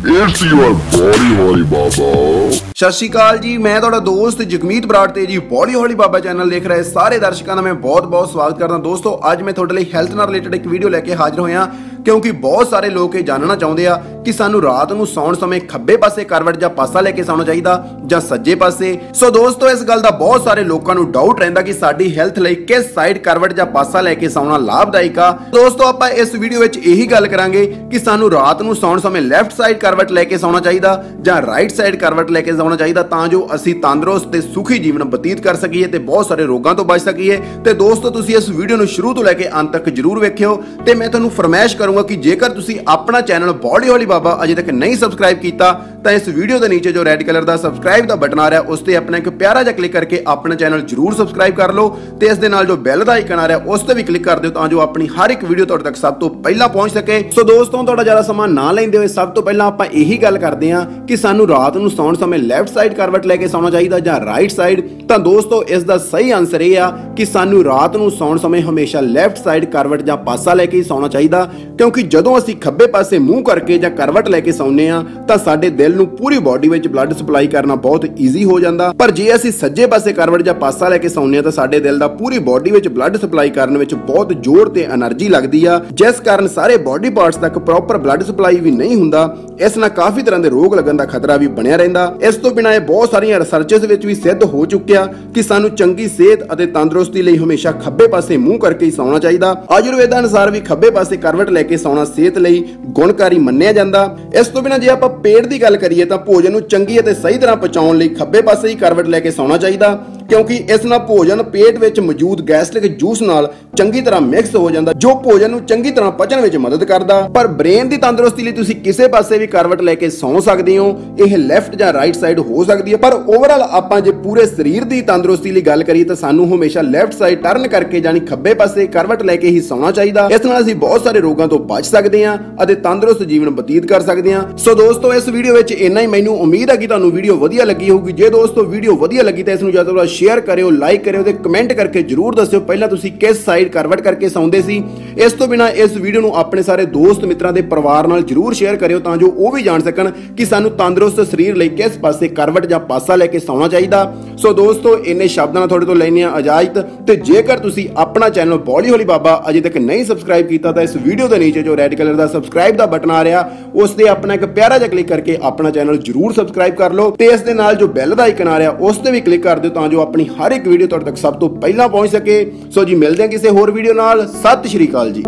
It's your body, holy baba. ਸਤਿ ਸ਼੍ਰੀ ਅਕਾਲ ਜੀ ਮੈਂ ਤੁਹਾਡਾ ਦੋਸਤ ਜਗਮੀਤ ਬਰਾੜ ਤੇ ਜੀ ਬੋਲੀ ਹੌਲੀ ਬਾਬਾ ਚੈਨਲ ਦੇਖ ਰਹੇ ਸਾਰੇ ਦਰਸ਼ਕਾਂ ਦਾ ਮੈਂ ਬਹੁਤ-ਬਹੁਤ ਸਵਾਗਤ ਕਰਦਾ ਦੋਸਤੋ ਅੱਜ ਮੈਂ ਤੁਹਾਡੇ ਲਈ ਹੈਲਥ ਨਾਲ ਰਿਲੇਟਡ ਇੱਕ ਵੀਡੀਓ ਲੈ ਕੇ ਹਾਜ਼ਰ ਹੋਇਆ ਕਿਉਂਕਿ ਬਹੁਤ ਸਾਰੇ ਲੋਕ ਇਹ ਜਾਣਨਾ ਚਾਹੁੰਦੇ ਆ ਕਿ ਸਾਨੂੰ ਰਾਤ ਨੂੰ ਸੌਣ ਸਮੇਂ ਖੱਬੇ ਪਾਸੇ ਕਰਵਟ ਜਾਂ ਪਾਸਾ ਲੈ ਕੇ ਸੌਣਾ ਚਾਹੀਦਾ ਜਾਂ ਸੱਜੇ ਪਾਸੇ। ਸੋ ਦੋਸਤੋ, ਇਸ ਗੱਲ ਦਾ ਬਹੁਤ ਸਾਰੇ ਲੋਕਾਂ ਨੂੰ ਡਾਊਟ ਰਹਿੰਦਾ ਕਿ ਸਾਡੀ ਹੈਲਥ ਲਈ ਕਿਸ ਸਾਈਡ ਕਰਵਟ ਜਾਂ ਪਾਸਾ ਲੈ ਕੇ ਸੌਣਾ ਲਾਭਦਾਇਕ ਆ। ਦੋਸਤੋ, ਆਪਾਂ ਇਸ ਵੀਡੀਓ ਵਿੱਚ ਇਹੀ ਗੱਲ ਕਰਾਂਗੇ ਕਿ ਸਾਨੂੰ ਰਾਤ ਨੂੰ ਸੌਣ ਸਮੇਂ ਲੈਫਟ ਸਾਈਡ ਕਰਵਟ ਲੈ ਕੇ ਸੌਣਾ ਚਾਹੀਦਾ ਜਾਂ ਰਾਈਟ ਸਾਈਡ ਕਰਵਟ ਲੈ ਕੇ ਸੌਣਾ ਚਾਹੀਦਾ ਤਾਂ ਜੋ ਅਸੀਂ ਤੰਦਰੁਸਤ ਤੇ ਸੁਖੀ ਜੀਵਨ ਬਤੀਤ ਕਰ ਸਕੀਏ ਤੇ ਬਹੁਤ ਸਾਰੇ ਰੋਗਾਂ ਤੋਂ ਬਚ ਸਕੀਏ। ਤੇ ਦੋਸਤੋ, ਤੁਸੀਂ ਇਸ ਵੀਡੀਓ ਨੂੰ ਸ਼ੁਰੂ ਤੋਂ ਲੈ ਕੇ ਅੰਤ ਤੱਕ ਜਰੂਰ ਵੇਖਿਓ ਤੇ ਮੈਂ ਤੁਹਾਨੂੰ ਫਰਮਾਇਸ਼ ਕਰੂੰਗਾ ਕਿ ਜੇਕਰ ਤੁਸੀਂ ਆਪਣਾ ਚੈਨਲ ਬੋਡੀ ਹੌਲੀ ਬਾਬਾ ਅਜੇ ਤੱਕ ਨਹੀਂ ਸਬਸਕ੍ਰਾਈਬ ਕੀਤਾ, ਤਾਂ ਇਸ ਵੀਡੀਓ ਦੇ ਨੀਚੇ ਜੋ ਰੈੱਡ ਕਲਰ ਦਾ ਸਬਸਕ੍ਰਾਈਬ ਦਾ ਬਟਨ ਆ ਰਿਹਾ, ਉਸ ਤੇ ਆਪਣਾ ਇੱਕ ਪਿਆਰਾ ਜਿਹਾ ਕਲਿੱਕ ਕਰਕੇ ਆਪਣਾ ਚੈਨਲ ਜਰੂਰ ਸਬਸਕ੍ਰਾਈਬ ਕਰ ਲਓ ਤੇ ਇਸ ਦੇ ਨਾਲ ਜੋ ਬੈਲ ਦਾ ਆਈਕਨ ਆ ਰਿਹਾ, ਉਸ ਤੇ ਵੀ ਕਲਿੱਕ ਕਰ ਦਿਓ ਤਾਂ ਜੋ ਆਪਣੀ ਹਰ ਇੱਕ ਵੀਡੀਓ ਤੁਹਾਡੇ ਤੱਕ ਸਭ ਤੋਂ ਪਹਿਲਾਂ ਪਹੁੰਚ ਸਕੇ। ਸੋ ਦੋਸਤੋ, ਤੁਹਾਡਾ ਜ਼ਿਆਦਾ ਸਮਾਂ ਨਾ ਲੈਂਦੇ ਹੋਏ ਸਭ ਤੋਂ ਪਹਿਲਾਂ ਆਪਾਂ ਇਹੀ ਗੱਲ ਕਰਦੇ ਹਾਂ ਕਿ ਸਾਨੂੰ ਰਾਤ ਨੂੰ ਸੌਣ ਸਮੇਂ ਲੈਫਟ ਸਾਈਡ ਕਰਵਟ ਲੈ ਕੇ ਸੌਣਾ ਚਾਹੀਦਾ ਜਾਂ ਰਾਈਟ ਸਾਈਡ ਤਾਂ ਦੋਸਤੋ, ਇਸ ਦਾ ਸਹੀ ਆਨਸਰ ਇਹ ਆ ਕਿ ਸਾਨੂੰ ਰਾਤ ਨੂੰ ਸੌਣ ਸਮੇਂ ਹਮੇਸ਼ਾ ਲੈਫਟ ਸਾਈਡ ਕਰਵਟ ਜਾਂ ਪਾਸਾ ਲੈ ਕੇ ਸੌਣਾ ਚਾਹੀਦਾ, ਕਿਉਂਕਿ ਜਦੋਂ ਅਸੀਂ ਖੱਬੇ ਪਾਸੇ ਮੂੰਹ ਕਰਕੇ ਜਾਂ ਕਰਵਟ ਲੈ ਕੇ ਸੌਂਦੇ ਆ ਤਾਂ ਸਾਡੇ ਦਿਲ ਨੂੰ ਪੂਰੀ ਬਾਡੀ ਵਿੱਚ ਬਲੱਡ ਸਪਲਾਈ ਕਰਨਾ ਬਹੁਤ ਈਜ਼ੀ ਹੋ ਜਾਂਦਾ। ਪਰ ਜੇ ਅਸੀਂ ਸੱਜੇ ਪਾਸੇ ਕਰਵਟ ਜਾਂ ਪਾਸਾ ਲੈ ਕੇ ਸੌਂਦੇ ਆ ਤਾਂ ਸਾਡੇ ਦਿਲ ਦਾ ਪੂਰੀ ਬਾਡੀ ਵਿੱਚ ਬਲੱਡ ਸਪਲਾਈ ਕਰਨ ਵਿੱਚ ਬਹੁਤ ਜ਼ੋਰ ਤੇ એનર્ਜੀ ਲੱਗਦੀ ਆ। ਜਿਸ ਕਾਰਨ ਸਾਰੇ ਬਾਡੀ ਪਾਰਟਸ ਤੱਕ ਪ੍ਰੋਪਰ ਬਲੱਡ ਸਪਲਾਈ ਵੀ ਨਹੀਂ ਹੁੰਦਾ, ਇਸ ਨਾਲ ਕਾਫੀ ਤਰ੍ਹਾਂ ਦੇ ਰੋਗ ਲੱਗਣ ਦਾ ਖਤਰਾ ਵੀ ਬਣਿਆ ਰਹਿੰਦਾ। ਇਸ ਤੋਂ ਬਿਨਾਂ ਇਹ ਬਹੁਤ ਸਾਰੀਆਂ ਰਿਸਰਚਸ ਵਿੱਚ ਵੀ ਸਿੱਧ ਹੋ ਚੁੱਕਿਆ ਕਿ ਸਾਨੂੰ ਚੰਗੀ ਸਿਹਤ ਅਤੇ ਤੰਦਰੁਸਤ ਲਈ ਹਮੇਸ਼ਾ ਖੱਬੇ ਪਾਸੇ ਮੂੰਹ ਕਰਕੇ ਹੀ ਸੌਣਾ ਚਾਹੀਦਾ। ਆਯੁਰਵੇਦਾ ਅਨੁਸਾਰ ਵੀ ਖੱਬੇ ਪਾਸੇ ਕਰਵਟ ਲੈ ਕੇ ਸੌਣਾ ਸਿਹਤ ਲਈ ਗੁਣਕਾਰੀ ਮੰਨਿਆ ਜਾਂਦਾ। ਇਸ ਤੋਂ ਬਿਨਾਂ ਜੇ ਆਪਾਂ ਪੇਟ ਦੀ ਗੱਲ ਕਰੀਏ ਤਾਂ ਭੋਜਨ ਨੂੰ ਚੰਗੀ ਅਤੇ ਸਹੀ ਤਰ੍ਹਾਂ ਪਚਾਉਣ ਲਈ ਖੱਬੇ ਪਾਸੇ ਹੀ ਕਰਵਟ ਲੈ ਕੇ ਸੌਣਾ ਚਾਹੀਦਾ। ਕਿਉਂਕਿ ਇਸ ਨਾਲ ਭੋਜਨ ਪੇਟ ਵਿੱਚ ਮੌਜੂਦ ਗੈਸਟ੍ਰਿਕ ਜੂਸ ਨਾਲ ਚੰਗੀ ਤਰ੍ਹਾਂ ਮਿਕਸ ਹੋ ਜਾਂਦਾ, ਜੋ ਭੋਜਨ ਨੂੰ ਚੰਗੀ ਤਰ੍ਹਾਂ ਪਚਣ ਵਿੱਚ ਮਦਦ ਕਰਦਾ। ਪਰ ਬ੍ਰੇਨ ਦੀ ਤੰਦਰੁਸਤੀ ਲਈ ਤੁਸੀਂ ਕਿਸੇ ਪਾਸੇ ਵੀ ਕਰਵਟ ਲੈ ਕੇ ਸੌਂ ਸਕਦੇ ਹੋ, ਇਹ ਲੈਫਟ ਜਾਂ ਰਾਈਟ ਸਾਈਡ ਹੋ ਸਕਦੀ ਹੈ, ਪਰ ਓਵਰਆਲ ਆਪਾਂ ਜੇ ਪੂਰੇ ਸਰੀਰ ਦੀ ਤੰਦਰੁਸਤੀ ਲਈ ਗੱਲ ਕਰੀਏ ਤਾਂ ਸਾਨੂੰ ਹਮੇਸ਼ਾ ਲੈਫਟ ਸਾਈਡ ਟਰਨ ਕਰਕੇ ਜਾਨੀ ਖੱਬੇ ਪਾਸੇ ਕਰਵਟ ਲੈ ਕੇ ਹੀ ਸੌਣਾ ਚਾਹੀਦਾ। ਇਸ ਨਾਲ ਅਸੀਂ ਬਹੁਤ ਸਾਰੇ ਰੋਗਾਂ ਤੋਂ ਬਚ ਸਕਦੇ ਹਾਂ ਅਤੇ ਤੰਦਰੁਸਤ ਜੀਵਨ ਬਤੀਤ ਕਰ ਸਕਦੇ ਹਾਂ। ਸੋ ਦੋਸਤੋ, ਇਸ ਵੀਡੀਓ ਵਿੱਚ ਇੰਨਾ ਹੀ। ਮੈਨੂੰ ਉਮੀਦ ਹੈ ਕਿ ਤੁਹਾਨੂੰ ਵੀਡੀਓ ਵਧੀਆ ਲੱਗੀ ਹੋਊਗੀ। ਜੇ ਦੋਸਤੋ, ਵੀਡੀਓ ਵਧੀਆ ਲੱਗੀ ਤਾਂ ਇਸ ਨੂੰ ਜ਼ਿਆਦਾ ਤੋਂ ਜ਼ਿਆਦਾ ਸ਼ੇਅਰ ਕਰਿਓ ਲਾਈਕ ਕਰਿਓ ਤੇ ਕਮੈਂਟ ਕਰਕੇ ਜਰੂਰ ਦੱਸਿਓ। ਪਹਿਲਾਂ ਤੁਸੀਂ ਕਿਸ ਸਾਈਡ ਕਰਵਟ ਕਰਕੇ ਸੌਂਦੇ ਸੀ? ਇਸ ਤੋਂ ਬਿਨਾ ਇਸ ਵੀਡੀਓ ਨੂੰ ਆਪਣੇ ਸਾਰੇ ਦੋਸਤ ਮਿੱਤਰਾਂ ਦੇ ਪਰਿਵਾਰ ਨਾਲ ਜਰੂਰ ਸ਼ੇਅਰ ਕਰਿਓ ਤਾਂ ਜੋ ਉਹ ਵੀ ਜਾਣ ਸਕਣ ਕਿ ਸਾਨੂੰ ਤੰਦਰੁਸਤ ਸਰੀਰ ਲਈ ਕਿਸ ਪਾਸੇ ਕਰਵਟ ਜਾਂ ਪਾਸਾ ਲੈ ਕੇ ਸੌਣਾ ਚਾਹੀਦਾ। ਸੋ ਦੋਸਤੋ, ਇੰਨੇ ਸ਼ਬਦਾਂ ਨਾਲ ਤੁਹਾਡੇ ਤੋਂ ਲੈਣੇ ਆ ਇਜਾਜ਼ਤ ਤੇ ਜੇਕਰ ਤੁਸੀਂ ਆਪਣਾ ਚੈਨਲ ਬੋਲੀ ਹੋਲੀ ਬਾਬਾ ਅਜੇ ਤੱਕ ਨਹੀਂ ਸਬਸਕ੍ਰਾਈਬ ਕੀਤਾ ਤਾਂ ਇਸ ਵੀਡੀਓ ਦੇ ਨੀਚੇ ਜੋ ਰੈੱਡ ਕਲਰ ਦਾ ਸਬਸਕ੍ਰਾਈਬ ਦਾ ਬਟਨ ਆ ਰਿਹਾ, ਉਸ ਤੇ ਆਪਣਾ ਇੱਕ ਪਿਆਰਾ ਜਿਹਾ ਕਲਿੱਕ ਕਰਕੇ ਆਪਣਾ ਚੈਨਲ ਜਰੂਰ ਸਬਸਕ੍ਰਾਈਬ ਕਰ ਲਓ ਤੇ ਇਸ ਦੇ ਨਾਲ ਜੋ ਬੈਲ ਦਾ ਆਈਕਨ ਆ ਰਿਹਾ, ਉਸ ਤੇ ਵੀ ਕਲਿੱਕ ਕਰ ਦਿਓ ਤਾਂ ਜੋ ਆਪਣੀ ਹਰ ਇੱਕ ਵੀਡੀਓ ਤੁਹਾਡੇ ਤੱਕ ਸਭ ਤੋਂ ਪਹਿਲਾਂ ਪਹੁੰਚ ਸਕੇ। ਸੋ ਜੀ, ਮਿਲਦੇ ਹਾਂ ਕਿਸੇ ਹੋਰ ਵੀਡੀਓ ਨਾਲ। ਸਤਿ ਸ਼੍ਰੀ ਅਕਾਲ ਜੀ।